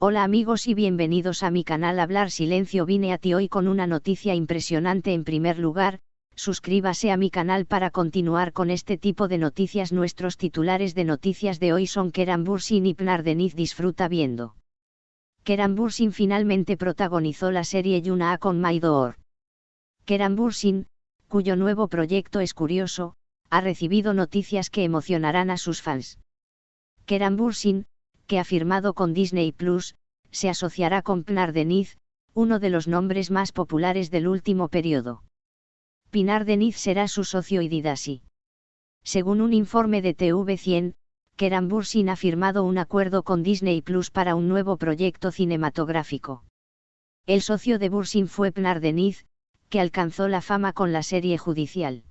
Hola amigos y bienvenidos a mi canal Hablar Silencio vine a ti hoy con una noticia impresionante en primer lugar, suscríbase a mi canal para continuar con este tipo de noticias nuestros titulares de noticias de hoy son Keran Bursin y Pnar Deniz disfruta viendo. Keran Bursin finalmente protagonizó la serie Yuna A con Maidoor. Keran Bursin, cuyo nuevo proyecto es curioso, ha recibido noticias que emocionarán a sus fans. Keran Bursin, que ha firmado con Disney Plus, se asociará con Pinar Deniz, uno de los nombres más populares del último periodo. Pinar Deniz será su socio y Didasi. Según un informe de TV100, Keran Bursin ha firmado un acuerdo con Disney Plus para un nuevo proyecto cinematográfico. El socio de Bursin fue Pinar Deniz, que alcanzó la fama con la serie judicial.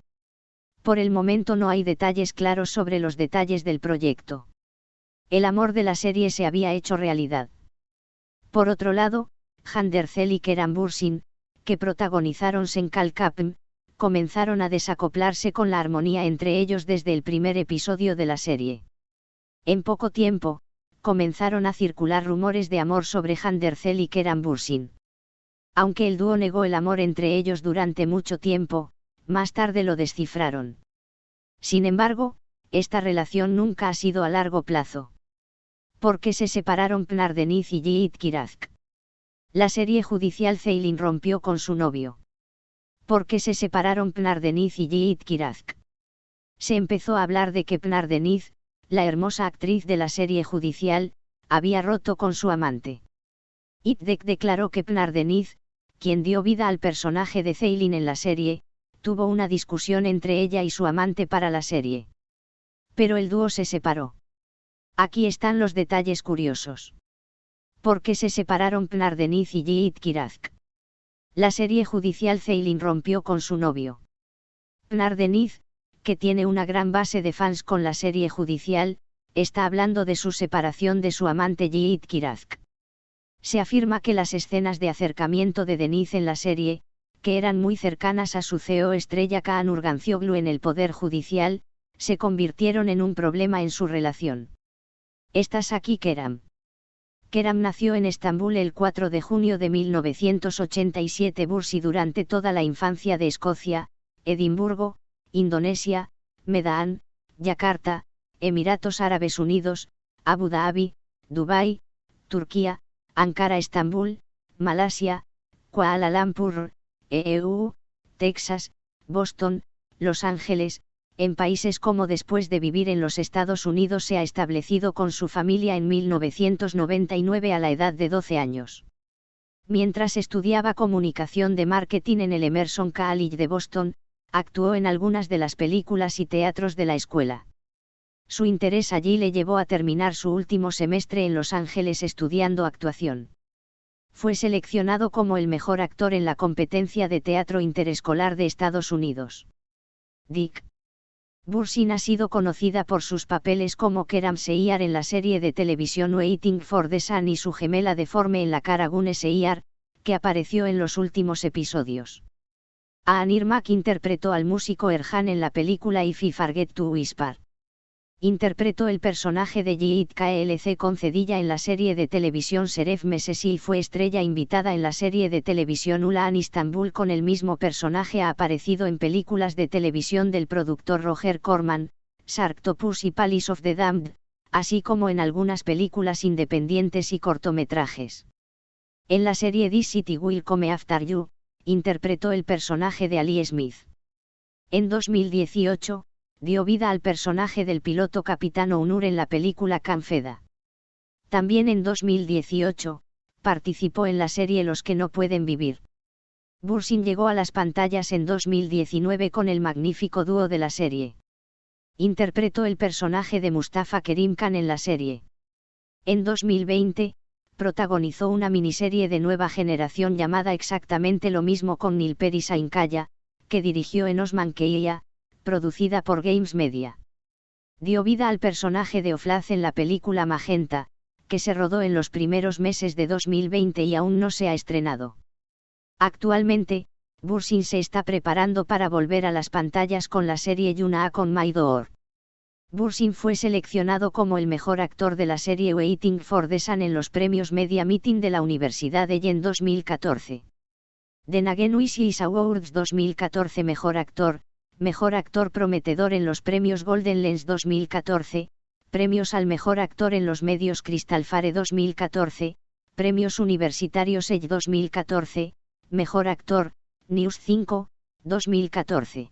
Por el momento no hay detalles claros sobre los detalles del proyecto. El amor de la serie se había hecho realidad. Por otro lado, Handercel y Keran Bursin, que protagonizaron Senkal Kapm, comenzaron a desacoplarse con la armonía entre ellos desde el primer episodio de la serie. En poco tiempo, comenzaron a circular rumores de amor sobre Handercel y Keran Bursin. Aunque el dúo negó el amor entre ellos durante mucho tiempo, más tarde lo descifraron. Sin embargo, esta relación nunca ha sido a largo plazo. ¿Por qué se separaron Pnardeniz y Yiğit Kirazk? La serie judicial Ceylin rompió con su novio. ¿Por qué se separaron Pnardeniz y Yiğit Kirazk? Se empezó a hablar de que Pnardeniz, la hermosa actriz de la serie judicial, había roto con su amante. Itdek declaró que Pnardeniz, quien dio vida al personaje de Ceylin en la serie, tuvo una discusión entre ella y su amante para la serie. Pero el dúo se separó. Aquí están los detalles curiosos. ¿Por qué se separaron Pnardeniz y Yiğit Kirazk? La serie judicial Ceylin rompió con su novio. Pnardeniz, que tiene una gran base de fans con la serie judicial, está hablando de su separación de su amante Yiğit Kirazk. Se afirma que las escenas de acercamiento de Deniz en la serie, que eran muy cercanas a su CEO estrella Kaan Urgancioglu en el Poder Judicial, se convirtieron en un problema en su relación. Estás aquí Keram. Keram nació en Estambul el 4 de junio de 1987 Bursi durante toda la infancia de Escocia, Edimburgo, Indonesia, Medan, Yakarta, Emiratos Árabes Unidos, Abu Dhabi, Dubái, Turquía, Ankara Estambul, Malasia, Kuala Lumpur, EU, Texas, Boston, Los Ángeles, en países como después de vivir en los Estados Unidos se ha establecido con su familia en 1999 a la edad de 12 años. Mientras estudiaba comunicación de marketing en el Emerson College de Boston, actuó en algunas de las películas y teatros de la escuela. Su interés allí le llevó a terminar su último semestre en Los Ángeles estudiando actuación. Fue seleccionado como el mejor actor en la competencia de teatro interescolar de Estados Unidos. Dick, Bursin ha sido conocida por sus papeles como Keram Seyar en la serie de televisión Waiting for the Sun y su gemela deforme en la cara Gune Seyar, que apareció en los últimos episodios. Anir Mak interpretó al músico Erhan en la película If I Forget to Whisper interpretó el personaje de Yiğit KLC Concedilla en la serie de televisión Seref Mesesi y fue estrella invitada en la serie de televisión Ulan Istanbul con el mismo personaje ha aparecido en películas de televisión del productor Roger Corman, Sharktopus y Palace of the Damned, así como en algunas películas independientes y cortometrajes. En la serie This City Will Come After You, interpretó el personaje de Ali Smith. En 2018, dio vida al personaje del piloto Capitán Onur en la película Canfeda. También en 2018, participó en la serie Los que no pueden vivir. Bursin llegó a las pantallas en 2019 con el magnífico dúo de la serie. Interpretó el personaje de Mustafa Kerim Khan en la serie. En 2020, protagonizó una miniserie de nueva generación llamada exactamente lo mismo con Nilperi Sainkaya, que dirigió en Osman Keia, producida por Games Media. Dio vida al personaje de Oflaz en la película Magenta, que se rodó en los primeros meses de 2020 y aún no se ha estrenado. Actualmente, Bursin se está preparando para volver a las pantallas con la serie Yuna con Maidoor. Bursin fue seleccionado como el mejor actor de la serie Waiting for the Sun en los premios Media Meeting de la Universidad de Yen 2014. The Nagen Is Awards 2014 Mejor actor, mejor actor prometedor en los premios Golden Lens 2014, premios al mejor actor en los medios Crystal Fare 2014, premios universitarios Edge 2014, mejor actor, News 5, 2014.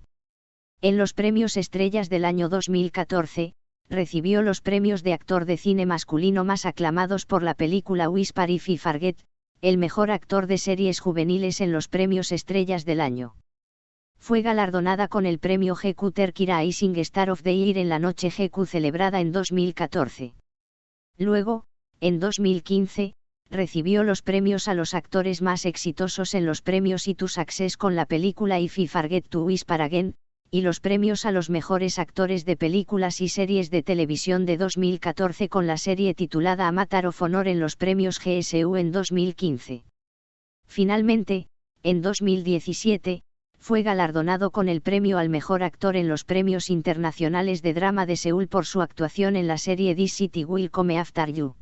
En los premios Estrellas del año 2014, recibió los premios de actor de cine masculino más aclamados por la película Whisper If I Forget, el mejor actor de series juveniles en los premios Estrellas del año. Fue galardonada con el premio GQ Terkira Icing Star of the Year en la noche GQ celebrada en 2014. Luego, en 2015, recibió los premios a los actores más exitosos en los premios Itu Success con la película If I Forget to Whisper Again, y los premios a los mejores actores de películas y series de televisión de 2014 con la serie titulada Amatar of Honor en los premios GSU en 2015. Finalmente, en 2017, fue galardonado con el premio al mejor actor en los premios internacionales de drama de Seúl por su actuación en la serie This City Will Come After You.